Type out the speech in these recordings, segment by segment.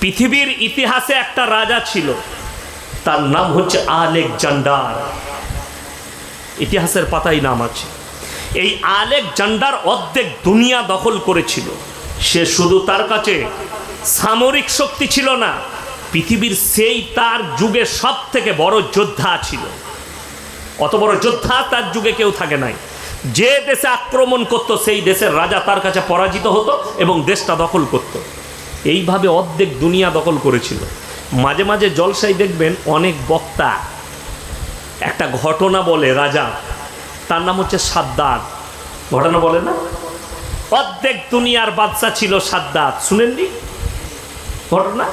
পৃথিবীর ইতিহাসে একটা রাজা ছিল। তার নাম হচ্ছে আলেকজান্ডার। ইতিহাসের পাতায় নাম আছে। এই আলেকজান্ডার অর্ধেক দুনিয়া দখল করেছিল। সে শুধু তার কাছে সামরিক শক্তি ছিল না, পৃথিবীর সেই তার যুগে সব থেকে বড় যোদ্ধা ছিল। অত বড় যোদ্ধা তার যুগে কেউ থাকে নাই। যে দেশে আক্রমণ করত, সেই দেশের রাজা তার কাছে পরাজিত হতো এবং দেশটা দখল করত। এইভাবে অর্ধেক দুনিয়া দখল করেছিল। মাঝে মাঝে জলসাই দেখবেন অনেক বক্তা, একটা ঘটনা বলে রাজা, তার নাম হচ্ছে সাদ্দাত। ঘটনা বলে না? অর্ধেক দুনিয়ার বাদশা ছিল সাদ্দাত। শুনেননি? ঘটনা?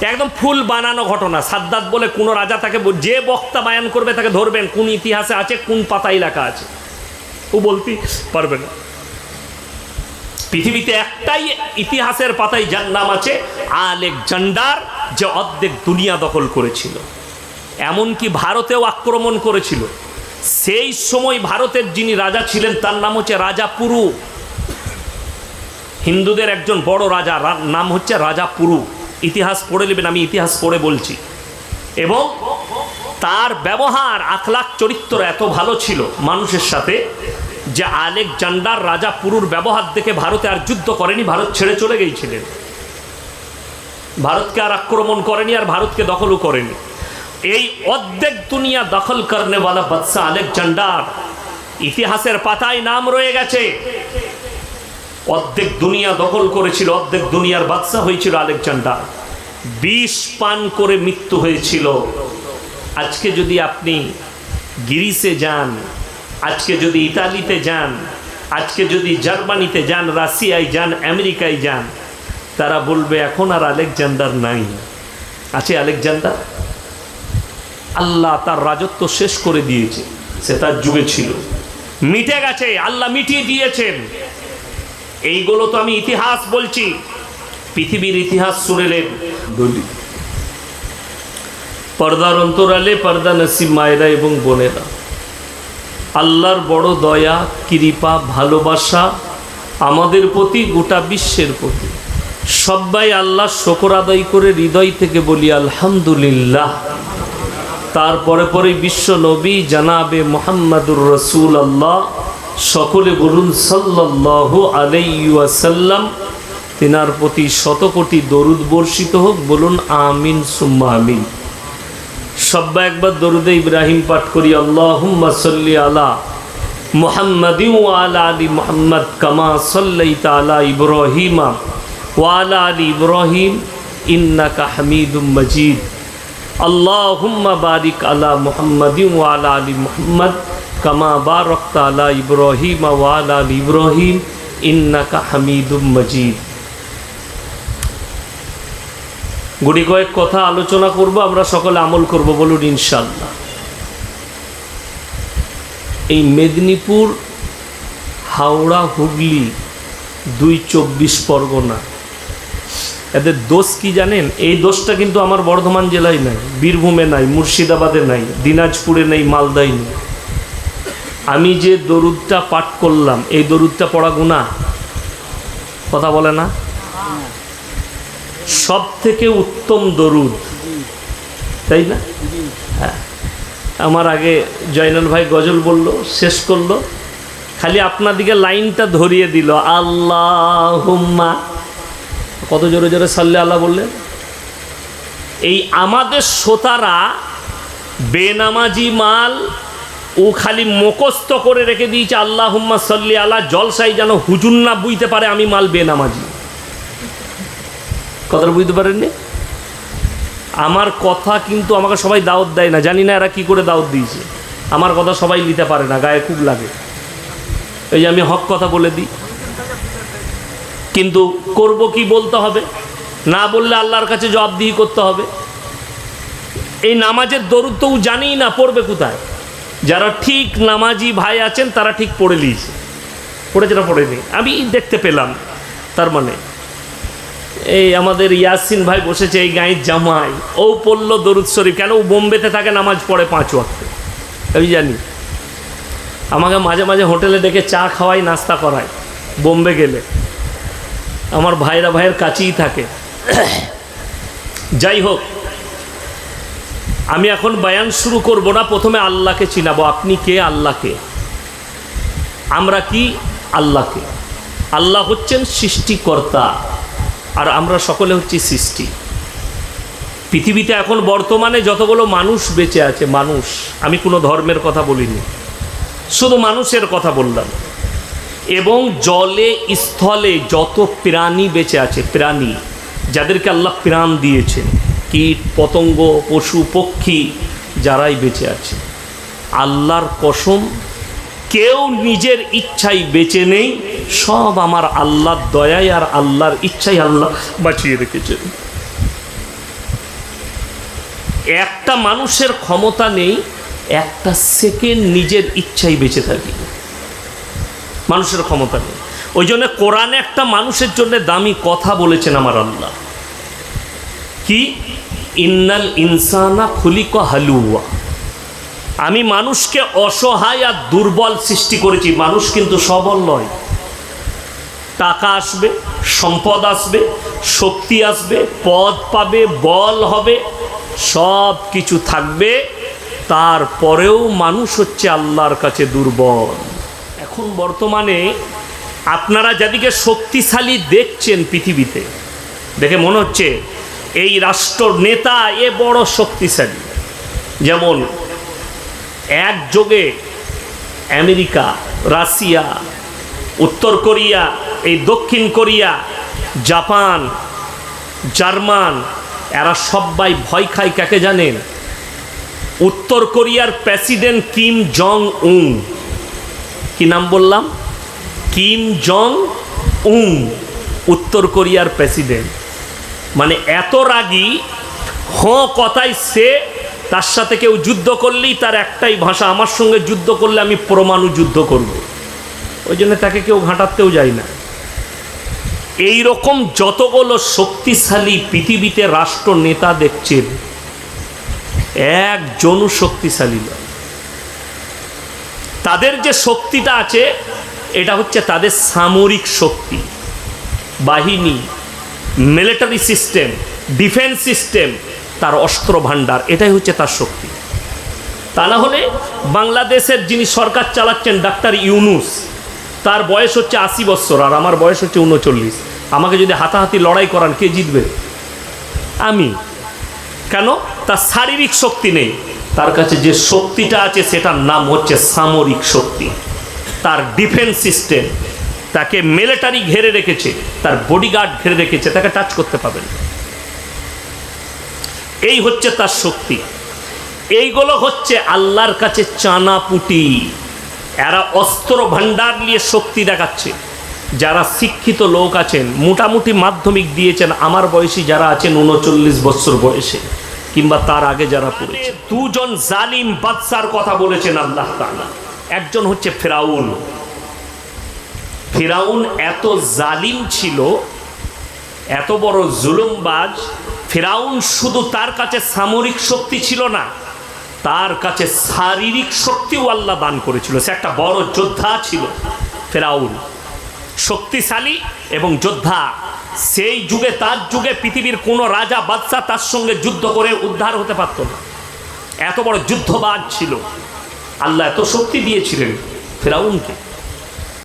একদম ফুল বানানো ঘটনা। সাদ্দাত বলে কোন রাজা তাকে যে বক্তা বায়ান করবে তাকে ধরবেন, কোন ইতিহাসে আছে, কোন পাতায় লেখা আছে। ও বলতে পারবে না। পৃথিবীতে একটাই ইতিহাসের পাতায় যার নাম আছে আলেকজান্ডার, যে অর্ধেক দুনিয়া দখল করেছিল। এমনকি ভারতেও আক্রমণ করেছিল। সেই সময় ভারতের যিনি রাজা ছিলেন, তার নাম হচ্ছে রাজা পুরু। হিন্দুদের একজন বড় রাজা নাম হচ্ছে রাজা পুরু। ইতিহাস পড়ে নেবেন, আমি ইতিহাস পড়ে বলছি। এবং তার ব্যবহার, আখলাখ চরিত্র এত ভালো ছিল মানুষের সাথে যে আলেকজান্ডার রাজা পুরুর ব্যবহার দেখে ভারতে আর যুদ্ধ করেনি, ভারত ছেড়ে চলে গিয়েছিলেন। ভারতকে আর আক্রমণ করেনি আর ভারতকে দখলও করেনি। এই অর্ধেক দুনিয়া দখল করনেওয়ালা বাদশা আলেকজান্ডার। ইতিহাসের পাতায় নাম রয়ে গেছে। অর্ধেক দুনিয়া দখল করেছিল, অর্ধেক দুনিয়ার বাদশা হয়েছিল আলেকজান্ডার। বিষ পান করে মৃত্যু হয়েছিল। আজকে যদি আপনি গ্রিসে যান আজকে যদি ইতালিতে যান আজকে যদি জার্মানিতে যান রাশিয়ায় যান আমেরিকায় যান তারা বলবে এখন আর আলেকজান্ডার নাই। আছে আলেকজান্ডার? আল্লাহ তার রাজত্ব শেষ করে দিয়েছে সে তার যুগে ছিল। মিটে গেছে আল্লাহ মিটিয়ে দিয়েছেন। এইগুলো তো আমি ইতিহাস বলছি পৃথিবীর ইতিহাস শুনেলেন বলি। পর্দার অন্তরালে পর্দা নসিব মায়েরা এবং বোনেরা। আল্লাহর বড় দয়া, কৃপা, ভালোবাসা আমাদের প্রতি, গোটা বিশ্বের প্রতি। সবাই আল্লাহ শকর আদায় করে হৃদয় থেকে বলি, আলহামদুলিল্লাহ। তারপরে পরে বিশ্ব নবী, জানাবে মোহাম্মদুর রসুল আল্লাহ সকলে বলুন, সাল্লাল্লাহু আলাইসাল্লাম তিনার প্রতি শতকোটি দরুদ বর্ষিত হোক, বলুন, আমিন, সুম্মা আমিন। সব্বা একবার দরুদে ইব্রাহিম পাঠ করি, আল্লাহুম্মা সাল্লি আলা ওয়ালা আলী মুহাম্মদ কামা সাল্লাইতা আলা ইব্রাহিমা ওয়ালা আলী ইব্রাহিম ইন্নাকা হামিদুম মজিদ। আল্লাহুম্মা বারিক আলা মুহাম্মাদি ওয়ালা আলী মুহাম্মদ কামা বারাকতা আলা ইব্রাহিমা ওয়ালা আলী ইব্রাহিম ইন্নাকা হামিদুম মজিদ। গুটি কয়েক কথা আলোচনা করব, আমরা সকলে আমল করব বলুন ইনশাল্লাহ এই মেদিনীপুর, হাওড়া, হুগলি দুই চব্বিশ পরগনা। এদের দোষ কি জানেন? এই দোষটা কিন্তু আমার বর্ধমান জেলায় নাই, বীরভূমে নাই, মুর্শিদাবাদে নাই, দিনাজপুরে নেই, মালদায় নেই। আমি যে দরুদটা পাঠ করলাম, এই দরুদটা পড়া গুণা কথা বলে না? সব থেকে উত্তম দরুদ। তাই না? হ্যাঁ। আমার আগে জয়নাল ভাই গজল বলল, শেষ করল। খালি আপনার দিকে লাইনটা ধরিয়ে দিল আল্লাহ কত জোরে জোরে সাল্লে আল্লাহ বললেন? এই আমাদের শ্রোতারা বেনামাজি মাল ও খালি মুখস্থ করে রেখে দিয়েছে আল্লাহ হুম্মা সাল্লি আল্লাহ জলসাই যেন হুজুন না বুঝতে পারে আমি মাল বেনামাজি। কথাটা বুঝতে পারেননি? আমার কথা কিন্তু আমাকে সবাই দাওয়াত দেয় না, জানি না এরা কি করে দাওয়াত দিয়েছে। আমার কথা সবাই নিতে পারে না, গায়ে খুব লাগে। এই যে আমি হক কথা বলে দিই। কিন্তু করব কি বলতে হবে? না বললে আল্লাহর কাছে জবাবদিহি করতে হবে। এই নামাজের দরুদ তো ও জানেই না, পড়বে কোথায়? যারা ঠিক নামাজি ভাই আছেন, তারা ঠিক পড়ে নিয়েছে পড়েছে না পড়েনি? আমি দেখতে পেলাম, তার মানে এই আমাদের ইয়াসিন ভাই বসেছে এই গাঁয়ের জামাই। ও পড়ল দরুদ শরীফ। কেন ও বোম্বেতে থাকে নামাজ পড়ে পাঁচ ওয়াক্তে? আমি জানি। আমাকে মাঝে মাঝে হোটেলে ডেকে চা খাওয়াই, নাস্তা করায় বোম্বে গেলে। আমার ভাইরা ভাইয়ের কাছেই থাকে। যাই হোক, আমি এখন বয়ান শুরু করব না। প্রথমে আল্লাহকে চিনাবো। আপনি কে? আল্লাহকে। আমরা কি? আল্লাহকে। আল্লাহ হচ্ছেন সৃষ্টিকর্তা। আর আমরা সকলে হচ্ছি সৃষ্টি। পৃথিবীতে এখন বর্তমানে যতগুলো মানুষ বেঁচে আছে, মানুষ, আমি কোনো ধর্মের কথা বলিনি, শুধু মানুষের কথা বললাম। এবং জলে, স্থলে যত প্রাণী বেঁচে আছে, প্রাণী, যাদেরকে আল্লাহ প্রাণ দিয়েছেন, কীট, পতঙ্গ, পশু, পক্ষী, যারাই বেঁচে আছে, আল্লাহর কসম কেউ নিজের ইচ্ছাই বেঁচে নেই, সব আমার আল্লাহর দয়াই আর আল্লাহর ইচ্ছাই আল্লাহ বাঁচিয়ে রেখেছে। একটা মানুষের ক্ষমতা নেই, একটা সেকেন্ড নিজের ইচ্ছাই বেঁচে থাকি। মানুষের ক্ষমতা নেই। ওই জন্য কোরআনে একটা মানুষের জন্য দামি কথা বলেছেন আমার আল্লাহ। কি? ইন্নাল ইনসানা খুলিক হালুয়া। আমি মানুষকে অসহায় আর দুর্বল সৃষ্টি করেছি। মানুষ কিন্তু সবল নয়। টাকা আসবে, সম্পদ আসবে, শক্তি আসবে, পদ পাবে, বল হবে সব কিছু থাকবে। তারপরেও মানুষ হচ্ছে আল্লাহর কাছে দুর্বল। এখন বর্তমানে আপনারা যাদিকে শক্তিশালী দেখছেন পৃথিবীতে, দেখে মনে হচ্ছে এই রাষ্ট্র নেতা এ বড় শক্তিশালী। যেমন একযোগে আমেরিকা, রাশিয়া, উত্তর কোরিয়া, এই দক্ষিণ কোরিয়া, জাপান, জার্মান, এরা সবাই ভয় খায়, কাকে জানেন? উত্তর কোরিয়ার প্রেসিডেন্ট কিম জং উং কি নাম বললাম? কিম জং উং উত্তর কোরিয়ার প্রেসিডেন্ট। মানে এত রাগী হ কথায় সে তার সাথে কেউ যুদ্ধ করলেই তার একটাই ভাষা, আমার সঙ্গে যুদ্ধ করলে আমি পরমাণু যুদ্ধ করব। ওই জন্য তাকে কেউ ঘাঁটাতেও যায় না। এই রকম যতগুলো শক্তিশালী পৃথিবীতে রাষ্ট্র নেতা দেখছেন, একজনও শক্তিশালী নয়। তাদের যে শক্তিটা আছে, এটা হচ্ছে তাদের সামরিক শক্তি, বাহিনী মিলিটারি সিস্টেম ডিফেন্স সিস্টেম তার অস্ত্র ভাণ্ডার, এটাই হচ্ছে তার শক্তি। তা না হলে বাংলাদেশের যিনি সরকার চালাচ্ছেন ডাক্তার ইউনুস, তার বয়স হচ্ছে আশি বছর আর আমার বয়স হচ্ছে উনচল্লিশ। আমাকে যদি হাতাহাতি লড়াই করান, কে জিতবে? আমি। কেন? তার শারীরিক শক্তি নেই। তার কাছে যে শক্তিটা আছে, সেটার নাম হচ্ছে সামরিক শক্তি। তার ডিফেন্স সিস্টেম, তাকে মিলিটারি ঘেরে রেখেছে, তার বডিগার্ড ঘেরে রেখেছে, তাকে টাচ করতে পাবেন এই হচ্ছে তার শক্তি। এইগুলো হচ্ছে আল্লাহর কাছে চানা পুটি এরা অস্ত্র ভাণ্ডার নিয়ে শক্তি দেখাচ্ছে। যারা শিক্ষিত লোক আছেন, মোটামুটি মাধ্যমিক দিয়েছেন, আমার বয়সী যারা আছেন উনচল্লিশ বছর বয়সে, কিংবা তার আগে যারা পড়েছে। দুজন জালিম বাদশার কথা বলেছেন আল্লাহ তাআলা। একজন হচ্ছে ফেরাউন। ফেরাউন এত জালিম ছিল, এত বড় জুলুমবাজ ফেরাউন শুধু তার কাছে সামরিক শক্তি ছিল না, তার কাছে শারীরিক শক্তিও আল্লাহ দান করেছিল। সে একটা বড় যোদ্ধা ছিল ফেরাউন। শক্তিশালী এবং যোদ্ধা। সেই যুগে, তার যুগে পৃথিবীর কোনো রাজা বাদশাহ তার সঙ্গে যুদ্ধ করে উদ্ধার হতে পারত না। এত বড় যুদ্ধবাদ ছিল। আল্লাহ এত শক্তি দিয়েছিলেন ফেরাউনকে।